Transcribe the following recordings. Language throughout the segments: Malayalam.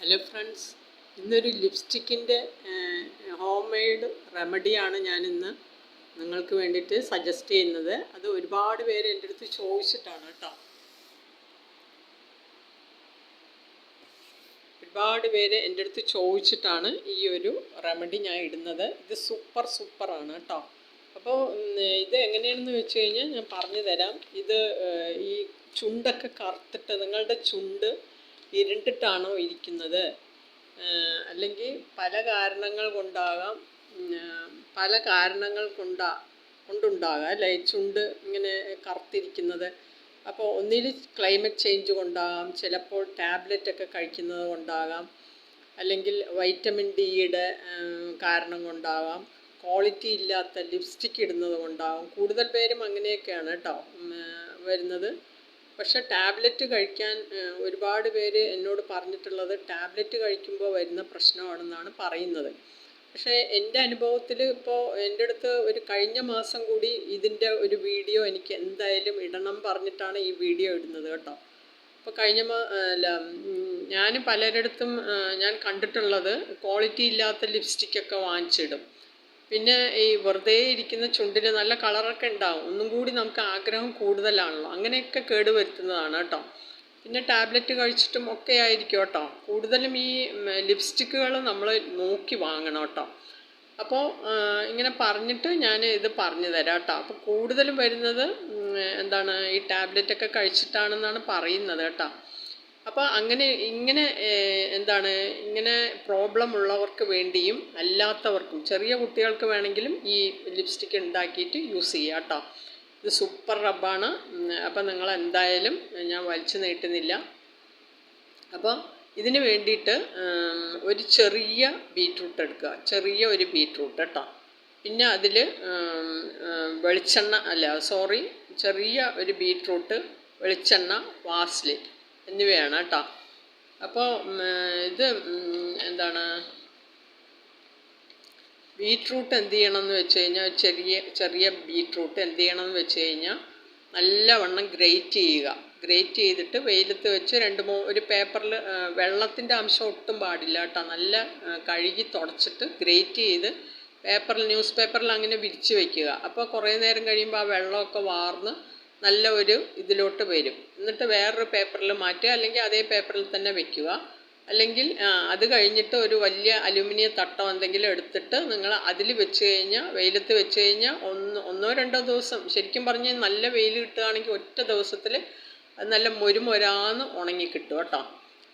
ഹലോ ഫ്രണ്ട്സ് ഇന്നൊരു ലിപ്സ്റ്റിക്കിന്റെ ഹോം മെയ്ഡ് റെമഡിയാണ് ഞാനിന്ന് നിങ്ങൾക്ക് വേണ്ടിയിട്ട് സജസ്റ്റ് ചെയ്യുന്നത്. അത് ഒരുപാട് പേര് എന്റെ അടുത്ത് ചോദിച്ചിട്ടാണ് കേട്ടോ. ഒരുപാട് പേര് എന്റെ അടുത്ത് ചോദിച്ചിട്ടാണ് ഈ ഒരു റെമഡി ഞാൻ ഇടുന്നത്. ഇത് സൂപ്പർ സൂപ്പറാണ് കേട്ടോ. അപ്പോൾ ഇത് എങ്ങനെയാണെന്ന് വെച്ച് കഴിഞ്ഞാൽ ഞാൻ പറഞ്ഞു തരാം ഇത് ഈ ചുണ്ടൊക്കെ കറുത്തിട്ട് നിങ്ങളുടെ ചുണ്ട് ഇരുണ്ടിട്ടാണോ ഇരിക്കുന്നത്? അല്ലെങ്കിൽ പല കാരണങ്ങൾ കൊണ്ടാകാം പല കാരണങ്ങൾ കൊണ്ടാ കൊണ്ടുണ്ടാകാം അല്ലേ? ചുണ്ട് ഇങ്ങനെ കറുത്തിരിക്കുന്നത്. അപ്പോൾ ഒന്നിൽ ക്ലൈമറ്റ് ചേഞ്ച് കൊണ്ടാകാം ചിലപ്പോൾ ടാബ്ലറ്റ് ഒക്കെ കഴിക്കുന്നത് കൊണ്ടാകാം അല്ലെങ്കിൽ വൈറ്റമിൻ ഡിയുടെ കാരണം കൊണ്ടാകാം ക്വാളിറ്റി ഇല്ലാത്ത ലിപ്സ്റ്റിക്ക് ഇടുന്നത് കൊണ്ടാകും. കൂടുതൽ പേരും അങ്ങനെയൊക്കെയാണ് കേട്ടോ വരുന്നത്. പക്ഷെ ടാബ്ലറ്റ് കഴിക്കാൻ ഒരുപാട് പേര് എന്നോട് പറഞ്ഞിട്ടുള്ളത് ടാബ്ലറ്റ് കഴിക്കുമ്പോൾ വരുന്ന പ്രശ്നമാണെന്നാണ് പറയുന്നത്. പക്ഷേ എന്റെ അനുഭവത്തിൽ ഇപ്പോൾ എന്റെ അടുത്ത് ഒരു കഴിഞ്ഞ മാസം കൂടി ഇതിന്റെ ഒരു വീഡിയോ എനിക്ക് എന്തായാലും ഇടണം പറഞ്ഞിട്ടാണ് ഈ വീഡിയോ ഇടുന്നത് കേട്ടോ. അപ്പോൾ കഴിഞ്ഞ മാ അല്ല ഞാൻ പലരിടത്തും ഞാൻ കണ്ടിട്ടുള്ളത് ക്വാളിറ്റി ഇല്ലാത്ത ലിപ്സ്റ്റിക്കൊക്കെ വാങ്ങിച്ചിടും. പിന്നെ ഈ വെറുതെ ഇരിക്കുന്ന ചുണ്ടിൽ നല്ല കളറൊക്കെ ഉണ്ടാവും. ഒന്നും കൂടി നമുക്ക് ആഗ്രഹം കൂടുതലാണല്ലോ. അങ്ങനെയൊക്കെ കേട് കേടുവരുത്തുന്നതാണ് കേട്ടോ. പിന്നെ ടാബ്ലറ്റ് കഴിച്ചിട്ടും ഒക്കെ ആയിരിക്കും കേട്ടോ. കൂടുതലും ഈ ലിപ്സ്റ്റിക്കുകൾ നമ്മൾ നോക്കി വാങ്ങണം കേട്ടോ. അപ്പോൾ ഇങ്ങനെ പറഞ്ഞിട്ട് ഞാൻ ഇത് പറഞ്ഞു തരാം കേട്ടോ. അപ്പോൾ കൂടുതലും വരുന്നത് എന്താണ് ഈ ടാബ്ലറ്റൊക്കെ കഴിച്ചിട്ടാണെന്നാണ് പറയുന്നത് കേട്ടോ. അപ്പോൾ അങ്ങനെ ഇങ്ങനെ എന്താണ് ഇങ്ങനെ പ്രോബ്ലം ഉള്ളവർക്ക് വേണ്ടിയും അല്ലാത്തവർക്കും ചെറിയ കുട്ടികൾക്ക് വേണമെങ്കിലും ഈ ലിപ്സ്റ്റിക്ക് ഉണ്ടാക്കിയിട്ട് യൂസ് ചെയ്യാം കേട്ടോ. ഇത് സൂപ്പർ റബ്ബാണ് അപ്പോൾ നിങ്ങൾ എന്തായാലും ഞാൻ വലിച്ചു നീട്ടുന്നില്ല. അപ്പോൾ ഇതിന് വേണ്ടിയിട്ട് ഒരു ചെറിയ ബീറ്റ്റൂട്ട് എടുക്കുക. ചെറിയ ഒരു ബീറ്റ്റൂട്ട് കേട്ടോ. പിന്നെ അതിൽ വെളിച്ചെണ്ണ അല്ല സോറി ചെറിയ ഒരു ബീറ്റ്റൂട്ട് വെളിച്ചെണ്ണ വാസ്ലിൻ എന്നിവയാണ് കേട്ടോ. അപ്പോൾ ഇത് എന്താണ്? ബീട്രൂട്ട് എന്ത് ചെയ്യണമെന്ന് വെച്ച് കഴിഞ്ഞാൽ ചെറിയ ചെറിയ ബീട്രൂട്ട് എന്ത് ചെയ്യണം എന്ന് വെച്ച് കഴിഞ്ഞാൽ നല്ലവണ്ണം ഗ്രേറ്റ് ചെയ്യുക. ഗ്രേറ്റ് ചെയ്തിട്ട് വെയിലത്ത് വെച്ച് രണ്ട് മൂ ഒരു പേപ്പറിൽ വെള്ളത്തിന്റെ അംശം ഒട്ടും പാടില്ല കേട്ടോ. നല്ല കഴുകി തുടച്ചിട്ട് ഗ്രേറ്റ് ചെയ്ത് പേപ്പറിൽ ന്യൂസ് പേപ്പറിൽ അങ്ങനെ വിരിച്ച് വെക്കുക. അപ്പോൾ കുറേ നേരം കഴിയുമ്പോൾ ആ വെള്ളമൊക്കെ വാർന്ന് നല്ല ഒരു ഇതിലോട്ട് വരും. എന്നിട്ട് വേറൊരു പേപ്പറിൽ മാറ്റുക അല്ലെങ്കിൽ അതേ പേപ്പറിൽ തന്നെ വെക്കുക. അല്ലെങ്കിൽ അത് കഴിഞ്ഞിട്ട് ഒരു വലിയ അലുമിനിയം തട്ടോ എന്തെങ്കിലും എടുത്തിട്ട് നിങ്ങൾ അതിൽ വെച്ച് കഴിഞ്ഞാൽ വെയിലത്ത് വെച്ച് കഴിഞ്ഞാൽ ഒന്ന് ഒന്നോ രണ്ടോ ദിവസം ശരിക്കും പറഞ്ഞ് നല്ല വെയിൽ കിട്ടുകയാണെങ്കിൽ ഒറ്റ ദിവസത്തിൽ അത് നല്ല മൊരുമൊരാന്ന് ഉണങ്ങി കിട്ടും കേട്ടോ.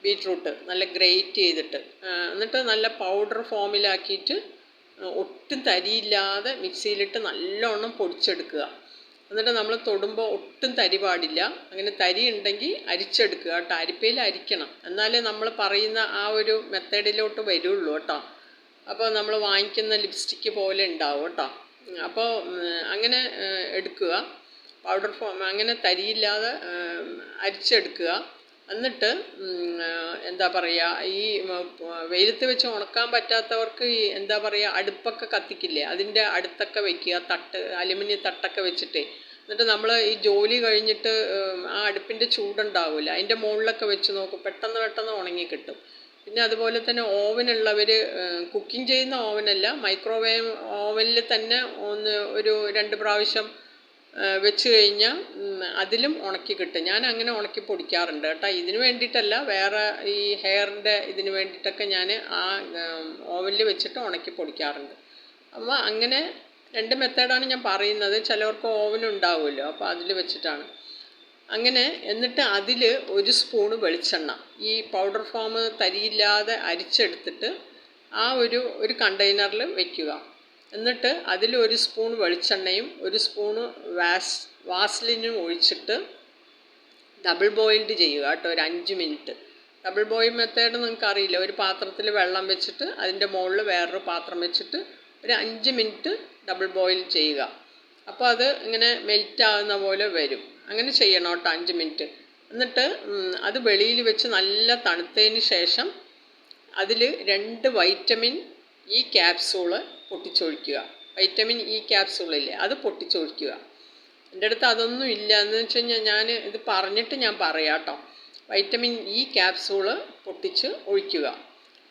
ബീട്രൂട്ട് നല്ല ഗ്രേറ്റ് ചെയ്തിട്ട്. എന്നിട്ട് നല്ല പൗഡർ ഫോമിലാക്കിയിട്ട് ഒട്ടും തരിയില്ലാതെ മിക്സിയിലിട്ട് നല്ലോണം പൊടിച്ചെടുക്കുക. എന്നിട്ട് നമ്മൾ തൊടുമ്പോൾ ഒട്ടും തരി പാടില്ല. അങ്ങനെ തരി ഉണ്ടെങ്കിൽ അരിച്ചെടുക്കുക കേട്ടോ. അരിപ്പയിൽ അരിക്കണം. എന്നാലേ നമ്മൾ പറയുന്ന ആ ഒരു മെത്തേഡിലോട്ട് വരുള്ളൂ കേട്ടോ. അപ്പോൾ നമ്മൾ വാങ്ങിക്കുന്ന ലിപ്സ്റ്റിക്ക് പോലെ ഉണ്ടാവും കേട്ടോ. അപ്പോൾ അങ്ങനെ എടുക്കുക. പൗഡർ ഫോം അങ്ങനെ തരിയില്ലാതെ അരിച്ചെടുക്കുക. എന്നിട്ട് എന്താ പറയുക ഈ വെയിലത്ത് വെച്ച് ഉണക്കാൻ പറ്റാത്തവർക്ക് ഈ എന്താ പറയുക അടുപ്പൊക്കെ കത്തിക്കില്ലേ? അതിന്റെ അടുത്തൊക്കെ വയ്ക്കുക തട്ട് അലുമിനിയം തട്ടൊക്കെ വെച്ചിട്ടേ. എന്നിട്ട് നമ്മൾ ഈ ജോലി കഴിഞ്ഞിട്ട് ആ അടുപ്പിന്റെ ചൂടുണ്ടാവില്ല അതിന്റെ മുകളിലൊക്കെ വെച്ച് നോക്കും പെട്ടെന്ന് പെട്ടെന്ന് ഉണങ്ങി കിട്ടും. പിന്നെ അതുപോലെ തന്നെ ഓവനുള്ളവർ കുക്കിംഗ് ചെയ്യുന്ന ഓവനല്ല മൈക്രോവേവ് ഓവനിൽ തന്നെ ഒന്ന് ഒരു രണ്ട് പ്രാവശ്യം വെച്ച് കഴിഞ്ഞാൽ അതിലും ഉണക്കി കിട്ടും. ഞാൻ അങ്ങനെ ഉണക്കി പൊടിക്കാറുണ്ട് കേട്ടോ. ഇതിന് വേണ്ടിയിട്ടല്ല വേറെ ഈ ഹെയറിന്റെ ഇതിന് വേണ്ടിയിട്ടൊക്കെ ഞാൻ ആ ഓവനിൽ വെച്ചിട്ട് ഉണക്കി പൊടിക്കാറുണ്ട്. അപ്പോൾ അങ്ങനെ രണ്ട് മെത്തേഡാണ് ഞാൻ പറയുന്നത്. ചിലവർക്ക് ഓവൻ ഉണ്ടാവുമല്ലോ അപ്പോൾ അതിൽ വെച്ചിട്ടാണ്. അങ്ങനെ എന്നിട്ട് അതിൽ ഒരു സ്പൂണ് വെളിച്ചെണ്ണ. ഈ പൗഡർ ഫോം തരിയില്ലാതെ അരിച്ചെടുത്തിട്ട് ആ ഒരു ഒരു കണ്ടെയ്നറിൽ വെക്കുക. എന്നിട്ട് അതിൽ ഒരു സ്പൂൺ വെളിച്ചെണ്ണയും ഒരു സ്പൂണ് വാസ് വാസ്ലിനും ഒഴിച്ചിട്ട് ഡബിൾ ബോയിൽഡ് ചെയ്യുക കേട്ടോ ഒരു അഞ്ച് മിനിറ്റ്. ഡബിൾ ബോയിൽ മെത്തേഡ് നിങ്ങൾക്ക് അറിയില്ല ഒരു പാത്രത്തിൽ വെള്ളം വെച്ചിട്ട് അതിന്റെ മുകളിൽ വേറൊരു പാത്രം വെച്ചിട്ട് ഒരു അഞ്ച് മിനിറ്റ് ഡബിൾ ബോയിൽ ചെയ്യുക. അപ്പോൾ അത് ഇങ്ങനെ മെൽറ്റ് ആകുന്ന പോലെ വരും. അങ്ങനെ ചെയ്യണം കേട്ടോ അഞ്ച് മിനിറ്റ്. എന്നിട്ട് അത് വെളിയിൽ വെച്ച് നല്ല തണുത്തതിന് ശേഷം അതിൽ രണ്ട് വൈറ്റമിൻ ഇ ക്യാപ്സൂൾ പൊട്ടിച്ചൊഴിക്കുക. വൈറ്റമിൻ ഇ ക്യാപ്സൂളില്ലേ അത് പൊട്ടിച്ചൊഴിക്കുക. എന്റെ അടുത്ത് അതൊന്നും ഇല്ല. എന്ന് വെച്ച് കഴിഞ്ഞാൽ ഞാൻ ഇത് പറഞ്ഞിട്ട് ഞാൻ പറയാം കേട്ടോ വൈറ്റമിൻ ഇ ക്യാപ്സൂൾ പൊട്ടിച്ച് ഒഴിക്കുക.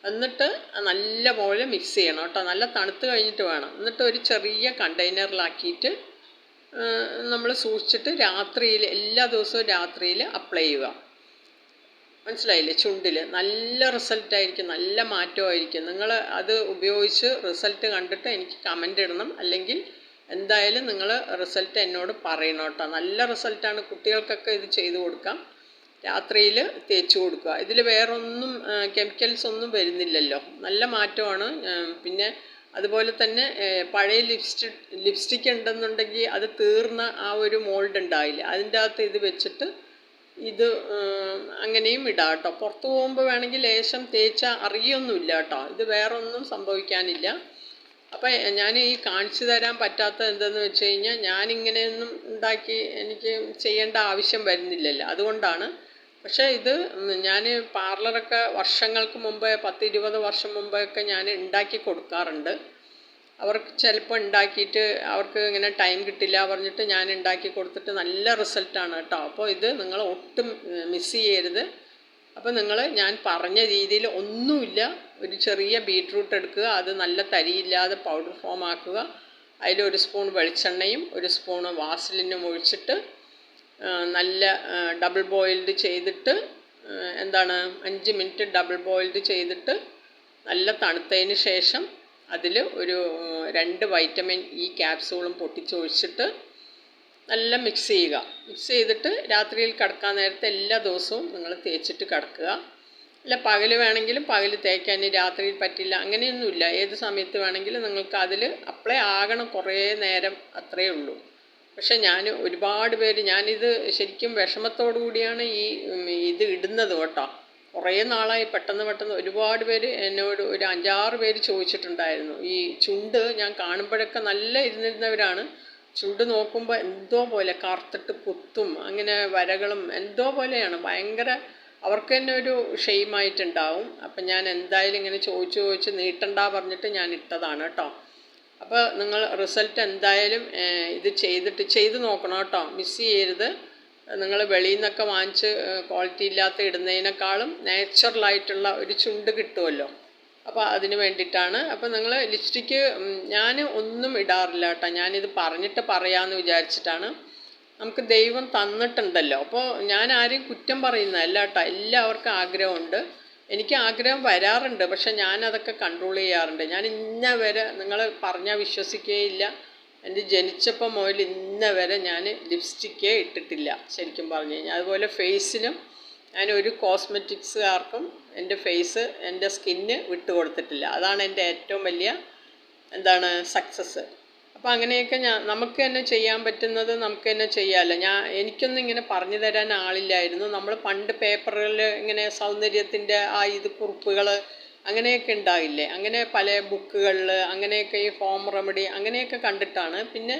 എന്നിട്ട് നല്ല പോലെ മിക്സ് ചെയ്യണം കേട്ടോ നല്ല തണുത്ത് കഴിഞ്ഞിട്ട് വേണം. എന്നിട്ട് ഒരു ചെറിയ കണ്ടെയ്നറിലാക്കിയിട്ട് നമ്മൾ സൂക്ഷിച്ചിട്ട് രാത്രിയിൽ എല്ലാ ദിവസവും രാത്രിയിൽ അപ്ലൈ ചെയ്യുക. മനസ്സിലായില്ലേ? ചുണ്ടിൽ നല്ല റിസൾട്ടായിരിക്കും നല്ല മാറ്റമായിരിക്കും. നിങ്ങൾ അത് ഉപയോഗിച്ച് റിസൾട്ട് കണ്ടിട്ട് എനിക്ക് കമന്റ് ഇടണം. അല്ലെങ്കിൽ എന്തായാലും നിങ്ങൾ റിസൾട്ട് എന്നോട് പറയണം കേട്ടോ. നല്ല റിസൾട്ടാണ് കുട്ടികൾക്കൊക്കെ ഇത് ചെയ്തു കൊടുക്കാം. രാത്രിയിൽ തേച്ച് കൊടുക്കുക. ഇതിൽ വേറൊന്നും കെമിക്കൽസ് ഒന്നും വരുന്നില്ലല്ലോ. നല്ല മാറ്റമാണ്. പിന്നെ അതുപോലെ തന്നെ പഴയ ലിപ്സ്റ്റിക് ലിപ്സ്റ്റിക് ഉണ്ടെന്നുണ്ടെങ്കിൽ അത് തീർന്ന ആ ഒരു മോൾഡ് ഉണ്ടാവില്ല അതിന്റെ അകത്ത് ഇത് വെച്ചിട്ട് ഇത് അങ്ങനെയും ഇടാം കേട്ടോ. പുറത്ത് പോകുമ്പോൾ വേണമെങ്കിൽ ലേശം തേച്ച അറിയൊന്നുമില്ല കേട്ടോ. ഇത് വേറൊന്നും സംഭവിക്കാനില്ല. അപ്പോൾ ഞാൻ ഈ കാണിച്ചു തരാൻ പറ്റാത്ത എന്തെന്ന് വെച്ച് കഴിഞ്ഞാൽ ഞാനിങ്ങനെയൊന്നും ഉണ്ടാക്കി എനിക്ക് ചെയ്യേണ്ട ആവശ്യം വരുന്നില്ലല്ലോ. അതുകൊണ്ടാണ്. പക്ഷേ ഇത് ഞാൻ പാർലറൊക്കെ വർഷങ്ങൾക്ക് മുമ്പേ പത്ത് ഇരുപത് വർഷം മുമ്പൊക്കെ ഞാൻ ഉണ്ടാക്കി കൊടുക്കാറുണ്ട്. അവർക്ക് ചിലപ്പോൾ ഉണ്ടാക്കിയിട്ട് അവർക്ക് ഇങ്ങനെ ടൈം കിട്ടില്ല പറഞ്ഞിട്ട് ഞാൻ ഉണ്ടാക്കി കൊടുത്തിട്ട് നല്ല റിസൾട്ടാണ് കേട്ടോ. അപ്പോൾ ഇത് നിങ്ങൾ ഒട്ടും മിസ് ചെയ്യരുത്. അപ്പോൾ നിങ്ങൾ ഞാൻ പറഞ്ഞ രീതിയിൽ ഒന്നുമില്ല. ഒരു ചെറിയ ബീട്രൂട്ട് എടുക്കുക. അത് നല്ല തരിയില്ലാതെ പൗഡർ ഫോം ആക്കുക. അതിലൊരു സ്പൂൺ വെളിച്ചെണ്ണയും ഒരു സ്പൂൺ വാസലിനും ഒഴിച്ചിട്ട് നല്ല ഡബിൾ ബോയിൽഡ് ചെയ്തിട്ട് എന്താണ് അഞ്ച് മിനിറ്റ് ഡബിൾ ബോയിൽഡ് ചെയ്തിട്ട് നല്ല തണുത്തതിന് ശേഷം അതിൽ ഒരു രണ്ട് വൈറ്റമിൻ ഇ ക്യാപ്സൂളും പൊട്ടിച്ചൊഴിച്ചിട്ട് നല്ല മിക്സ് ചെയ്യുക. മിക്സ് ചെയ്തിട്ട് രാത്രിയിൽ കിടക്കാൻ നേരത്തെ എല്ലാ ദിവസവും നിങ്ങൾ തേച്ചിട്ട് കിടക്കുക. അല്ല പകൽ വേണമെങ്കിലും പകൽ തേക്കാൻ രാത്രിയിൽ പറ്റില്ല അങ്ങനെയൊന്നുമില്ല. ഏത് സമയത്ത് വേണമെങ്കിലും നിങ്ങൾക്ക് അതിൽ അപ്ലൈ ആകണം കുറേ നേരം അത്രയേ ഉള്ളൂ. പക്ഷേ ഞാൻ ഒരുപാട് പേര് ഞാനിത് ശരിക്കും വിഷമത്തോടു കൂടിയാണ് ഈ ഇത് ഇടുന്നത് കേട്ടോ. കുറേ നാളായി പെട്ടെന്ന് പെട്ടെന്ന് ഒരുപാട് പേര് എന്നോട് ഒരു അഞ്ചാറ് പേര് ചോദിച്ചിട്ടുണ്ടായിരുന്നു. ഈ ചുണ്ട് ഞാൻ കാണുമ്പോഴൊക്കെ നല്ല ഇരുന്നിരുന്നവരാണ്. ചുണ്ട് നോക്കുമ്പോൾ എന്തോ പോലെ കറുത്തിട്ട് കുത്തും അങ്ങനെ വരകളും എന്തോ പോലെയാണ്. ഭയങ്കര അവർക്ക് തന്നെ ഒരു ഷെയിമായിട്ടുണ്ടാവും അപ്പം ഞാൻ എന്തായാലും ഇങ്ങനെ ചോദിച്ചു ചോദിച്ച് നീട്ടണ്ട പറഞ്ഞിട്ട് ഞാൻ ഇട്ടതാണ് കേട്ടോ അപ്പോൾ നിങ്ങൾ റിസൾട്ട് എന്തായാലും ഇത് ചെയ്തിട്ട് ചെയ്ത് നോക്കണം കേട്ടോ മിസ് ചെയ്യരുത്. നിങ്ങൾ വെളിയിൽ നിന്നൊക്കെ വാങ്ങിച്ച് ക്വാളിറ്റി ഇല്ലാത്ത ഇടുന്നതിനേക്കാളും നാച്ചുറലായിട്ടുള്ള ഒരു ചുണ്ട് കിട്ടുമല്ലോ. അപ്പോൾ അതിന് വേണ്ടിയിട്ടാണ്. അപ്പോൾ നിങ്ങൾ ലിപ്സ്റ്റിക്ക് ഞാൻ ഒന്നും ഇടാറില്ല കേട്ടോ. ഞാനിത് പറഞ്ഞിട്ട് പറയാമെന്ന് വിചാരിച്ചിട്ടാണ്. നമുക്ക് ദൈവം തന്നിട്ടുണ്ടല്ലോ. അപ്പോൾ ഞാൻ ആരെയും കുറ്റം പറയുന്നതല്ല കേട്ടോ. എല്ലാവർക്കും ആഗ്രഹമുണ്ട്. എനിക്ക് ആഗ്രഹം വരാറുണ്ട്. പക്ഷെ ഞാനതൊക്കെ കൺട്രോൾ ചെയ്യാറുണ്ട്. ഞാൻ ഇന്ന വരെ നിങ്ങൾ പറഞ്ഞാൽ വിശ്വസിക്കുകയില്ല. എന്റെ ജനിച്ചപ്പം മുതൽ ഇന്ന വരെ ഞാൻ ലിപ്സ്റ്റിക്കേ ഇട്ടിട്ടില്ല ശരിക്കും പറഞ്ഞു കഴിഞ്ഞാൽ. അതുപോലെ ഫേസിലും ഞാൻ ഒരു കോസ്മെറ്റിക്സുകാർക്കും എന്റെ ഫേസ് എന്റെ സ്കിന്ന് വിട്ടുകൊടുത്തിട്ടില്ല. അതാണ് എന്റെ ഏറ്റവും വലിയ എന്താണ് സക്സസ്. അപ്പോൾ അങ്ങനെയൊക്കെ ഞാൻ നമുക്ക് തന്നെ ചെയ്യാൻ പറ്റുന്നത് നമുക്ക് തന്നെ ചെയ്യാമല്ലോ. ഞാൻ എനിക്കൊന്നും ഇങ്ങനെ പറഞ്ഞു തരാൻ ആളില്ലായിരുന്നു. നമ്മൾ പണ്ട് പേപ്പറിൽ ഇങ്ങനെ സൗന്ദര്യത്തിന്റെ ആ ഇത് കുറിപ്പുകൾ അങ്ങനെയൊക്കെ ഉണ്ടാവില്ലേ അങ്ങനെ പല ബുക്കുകളിൽ അങ്ങനെയൊക്കെ ഈ ഹോം റെമഡി അങ്ങനെയൊക്കെ കണ്ടിട്ടാണ്. പിന്നെ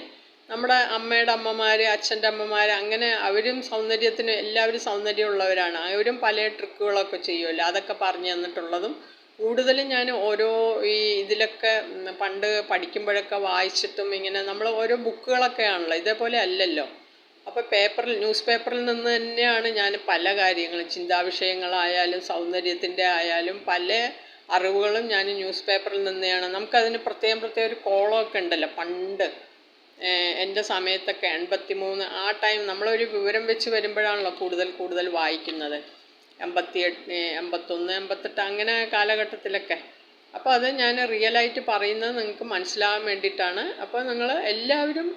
നമ്മുടെ അമ്മയുടെ അമ്മമാർ അച്ഛന്റെ അമ്മമാർ അങ്ങനെ അവരും സൗന്ദര്യത്തിന് എല്ലാവരും സൗന്ദര്യമുള്ളവരാണ്. അവരും പല ട്രിക്കുകളൊക്കെ ചെയ്യുമല്ലോ? അതൊക്കെ പറഞ്ഞു തന്നിട്ടുള്ളതും കൂടുതലും ഞാൻ ഓരോ ഈ ഇതിലൊക്കെ പണ്ട് പഠിക്കുമ്പോഴൊക്കെ വായിച്ചിട്ടും ഇങ്ങനെ നമ്മൾ ഓരോ ബുക്കുകളൊക്കെ ആണല്ലോ? ഇതേപോലെ അല്ലല്ലോ? അപ്പോൾ പേപ്പറിൽ ന്യൂസ് പേപ്പറിൽ നിന്ന് തന്നെയാണ് ഞാൻ പല കാര്യങ്ങളും ചിന്താവിഷയങ്ങളായാലും സൗന്ദര്യത്തിന്റെ ആയാലും പല അറിവുകളും ഞാൻ ന്യൂസ് പേപ്പറിൽ നിന്നെയാണ്. നമുക്കതിന് പ്രത്യേകം പ്രത്യേകം ഒരു കോളമൊക്കെ ഉണ്ടല്ലോ. പണ്ട് എന്റെ സമയത്തൊക്കെ എൺപത്തി മൂന്ന് ആ ടൈം നമ്മളൊരു വിവരം വെച്ച് വരുമ്പോഴാണല്ലോ കൂടുതൽ കൂടുതൽ വായിക്കുന്നത്. എൺപത്തി എട്ട് എൺപത്തൊന്ന് എൺപത്തെട്ട് അങ്ങനെ കാലഘട്ടത്തിലൊക്കെ. അപ്പോൾ അത് ഞാൻ റിയലായിട്ട് പറയുന്നത് നിങ്ങൾക്ക് മനസ്സിലാകാൻ വേണ്ടിയിട്ടാണ്. അപ്പോൾ നിങ്ങൾ എല്ലാവരും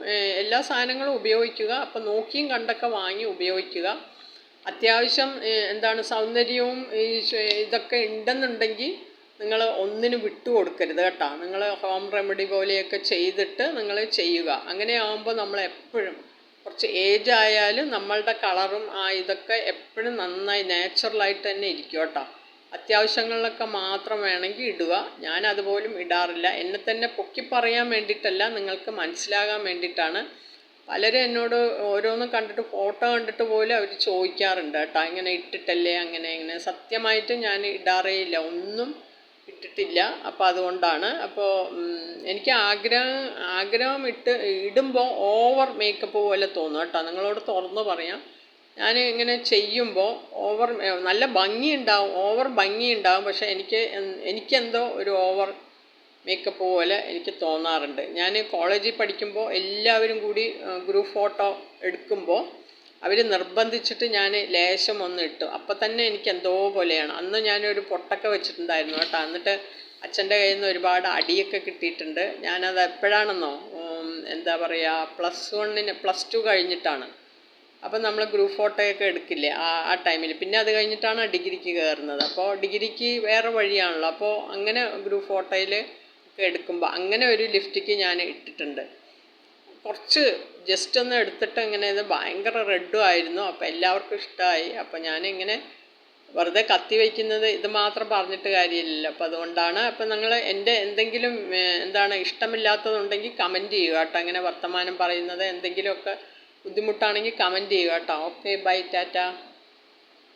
എല്ലാ സാധനങ്ങളും ഉപയോഗിക്കുക. അപ്പോൾ നോക്കിയും കണ്ടൊക്കെ വാങ്ങി ഉപയോഗിക്കുക. അത്യാവശ്യം എന്താണ് സൗന്ദര്യവും ഇതൊക്കെ ഉണ്ടെന്നുണ്ടെങ്കിൽ നിങ്ങൾ ഒന്നിനും വിട്ടു കൊടുക്കരുത് കേട്ടോ. നിങ്ങൾ ഹോം റെമഡി പോലെയൊക്കെ ചെയ്തിട്ട് നിങ്ങൾ ചെയ്യുക. അങ്ങനെ ആകുമ്പോൾ നമ്മൾ എപ്പോഴും കുറച്ച് ഏജ് ആയാലും നമ്മളുടെ കളറും ആ ഇതൊക്കെ എപ്പോഴും നന്നായി നാച്ചുറലായിട്ട് തന്നെ ഇരിക്കും കേട്ടോ. അത്യാവശ്യങ്ങളിലൊക്കെ മാത്രം വേണമെങ്കിൽ ഇടുക. ഞാൻ അതുപോലും ഇടാറില്ല. എന്നെ തന്നെ പൊക്കി പറയാൻ വേണ്ടിയിട്ടല്ല നിങ്ങൾക്ക് മനസ്സിലാകാൻ വേണ്ടിയിട്ടാണ്. പലരും എന്നോട് ഓരോന്നും കണ്ടിട്ട് ഫോട്ടോ കണ്ടിട്ട് പോലും അവർ ചോദിക്കാറുണ്ട് കേട്ടോ. ഇങ്ങനെ ഇട്ടിട്ടല്ലേ അങ്ങനെ ഇങ്ങനെ. സത്യമായിട്ട് ഞാൻ ഇടാറേ ഇല്ല ഒന്നും ഇട്ടിട്ടില്ല. അപ്പോൾ അതുകൊണ്ടാണ്. അപ്പോൾ എനിക്ക് ആഗ്രഹം ആഗ്രഹം ഇട്ട് ഇടുമ്പോൾ ഓവർ മേക്കപ്പ് പോലെ തോന്നും കേട്ടോ. നിങ്ങളോട് തുറന്നു പറയാം. ഞാൻ ഇങ്ങനെ ചെയ്യുമ്പോൾ ഓവർ നല്ല ഭംഗിയുണ്ടാവും ഓവർ ഭംഗിയുണ്ടാവും. പക്ഷേ എനിക്ക് എനിക്കെന്തോ ഒരു ഓവർ മേക്കപ്പ് പോലെ എനിക്ക് തോന്നാറുണ്ട്. ഞാൻ കോളേജിൽ പഠിക്കുമ്പോൾ എല്ലാവരും കൂടി ഗ്രൂപ്പ് ഫോട്ടോ എടുക്കുമ്പോൾ അവർ നിർബന്ധിച്ചിട്ട് ഞാൻ ലേശം ഒന്ന് ഇട്ടു. അപ്പം തന്നെ എനിക്ക് എന്തോ പോലെയാണ്. അന്ന് ഞാനൊരു പൊട്ടൊക്കെ വെച്ചിട്ടുണ്ടായിരുന്നു കേട്ടോ. എന്നിട്ട് അച്ഛന്റെ കയ്യിൽ നിന്ന് ഒരുപാട് അടിയൊക്കെ കിട്ടിയിട്ടുണ്ട്. ഞാനത് എപ്പോഴാണെന്നോ എന്താ പറയുക പ്ലസ് വണ്ണിന് പ്ലസ് ടു കഴിഞ്ഞിട്ടാണ്. അപ്പം നമ്മൾ ഗ്രൂപ്പ് ഫോട്ടോയൊക്കെ എടുക്കില്ലേ ആ ആ ടൈമിൽ പിന്നെ അത് കഴിഞ്ഞിട്ടാണ് ഡിഗ്രിക്ക് കയറുന്നത്. അപ്പോൾ ഡിഗ്രിക്ക് വേറെ വഴിയാണല്ലോ. അപ്പോൾ അങ്ങനെ ഗ്രൂപ്പ് ഫോട്ടോയിൽ ഒക്കെ എടുക്കുമ്പോൾ അങ്ങനെ ഒരു ലിഫ്റ്റിക്ക് ഞാൻ ഇട്ടിട്ടുണ്ട്. കുറച്ച് ജസ്റ്റ് ഒന്ന് എടുത്തിട്ട് ഇങ്ങനെ ഇത് ഭയങ്കര റെഡും ആയിരുന്നു. അപ്പോൾ എല്ലാവർക്കും ഇഷ്ടമായി അപ്പോൾ ഞാനിങ്ങനെ വെറുതെ കത്തി വയ്ക്കുന്നത് ഇത് മാത്രം പറഞ്ഞിട്ട് കാര്യമില്ലല്ലോ. അപ്പോൾ അതുകൊണ്ടാണ് അപ്പോൾ നിങ്ങൾ എന്റെ എന്തെങ്കിലും എന്താണ് ഇഷ്ടമില്ലാത്തതുണ്ടെങ്കിൽ കമന്റ് ചെയ്യുക കേട്ടോ. അങ്ങനെ വർത്തമാനം പറയുന്നത് എന്തെങ്കിലുമൊക്കെ ബുദ്ധിമുട്ടാണെങ്കിൽ കമന്റ് ചെയ്യുക കേട്ടോ. Okay bye tata.